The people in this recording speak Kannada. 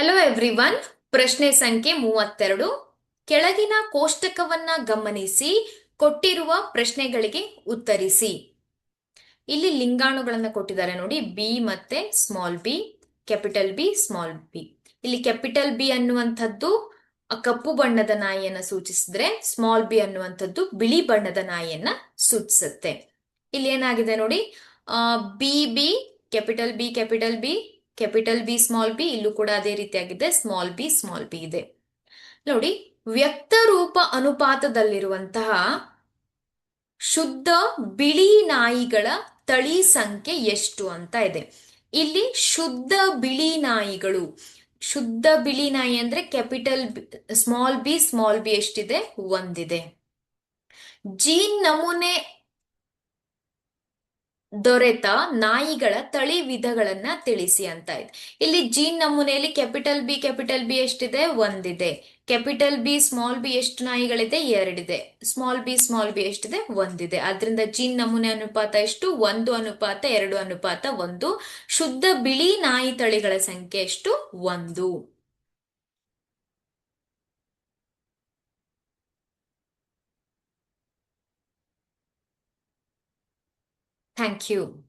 ಹಲೋ ಎವ್ರಿವನ್ ಪ್ರಶ್ನೆ ಸಂಖ್ಯೆ ಮೂವತ್ತೆರಡು. ಕೆಳಗಿನ ಕೋಷ್ಟಕವನ್ನ ಗಮನಿಸಿ, ಕೊಟ್ಟಿರುವ ಪ್ರಶ್ನೆಗಳಿಗೆ ಉತ್ತರಿಸಿ. ಇಲ್ಲಿ ಲಿಂಗಾಣುಗಳನ್ನ ಕೊಟ್ಟಿದ್ದಾರೆ ನೋಡಿ ಬಿ ಮತ್ತೆ small B capital B small B ಇಲ್ಲಿ ಕ್ಯಾಪಿಟಲ್ ಬಿ ಅನ್ನುವಂಥದ್ದು ಕಪ್ಪು ಬಣ್ಣದ ನಾಯಿಯನ್ನ ಸೂಚಿಸಿದ್ರೆ ಸ್ಮಾಲ್ ಬಿ ಅನ್ನುವಂಥದ್ದು ಬಿಳಿ ಬಣ್ಣದ ನಾಯಿಯನ್ನ ಸೂಚಿಸುತ್ತೆ. ಇಲ್ಲಿ ಏನಾಗಿದೆ ನೋಡಿ B B capital B capital B capital B, small B, ಇಲ್ಲೂ ಕೂಡ ಅದೇ ರೀತಿಯಾಗಿದೆ. ಸ್ಮಾಲ್ ಬಿ ಸ್ಮಾಲ್ ಬಿ ಇದೆ. ನೋಡಿ, ವ್ಯಕ್ತ ರೂಪ ಅನುಪಾತದಲ್ಲಿರುವಂತಹ ಶುದ್ಧ ಬಿಳಿ ನಾಯಿಗಳ ತಳಿ ಸಂಖ್ಯೆ ಎಷ್ಟು ಅಂತ ಇದೆ. ಇಲ್ಲಿ ಶುದ್ಧ ಬಿಳಿ ನಾಯಿಗಳು, ಶುದ್ಧ ಬಿಳಿ ನಾಯಿ ಅಂದ್ರೆ capital small B small B ಎಷ್ಟಿದೆ? ಒಂದಿದೆ. ಜೀನ್ ನಮೂನೆ ದೊರೆತ ನಾಯಿಗಳ ತಳಿ ವಿಧಗಳನ್ನ ತಿಳಿಸಿ ಅಂತ ಇದೆ. ಇಲ್ಲಿ ಜೀನ್ ನಮೂನೆಯಲ್ಲಿ ಕ್ಯಾಪಿಟಲ್ ಬಿ ಕ್ಯಾಪಿಟಲ್ ಬಿ ಎಷ್ಟಿದೆ? ಒಂದಿದೆ. ಕ್ಯಾಪಿಟಲ್ ಬಿ ಸ್ಮಾಲ್ ಬಿ ಎಷ್ಟು ನಾಯಿಗಳಿದೆ? ಎರಡಿದೆ. ಸ್ಮಾಲ್ ಬಿ ಸ್ಮಾಲ್ ಬಿ ಎಷ್ಟಿದೆ? ಒಂದಿದೆ. ಅದರಿಂದ ಜೀನ್ ನಮೂನೆ ಅನುಪಾತ ಎಷ್ಟು? ಒಂದು ಅನುಪಾತ, ಎರಡು ಅನುಪಾತ, ಒಂದು. ಶುದ್ಧ ಬಿಳಿ ನಾಯಿ ತಳಿಗಳ ಸಂಖ್ಯೆ ಎಷ್ಟು? ಒಂದು. Thank you.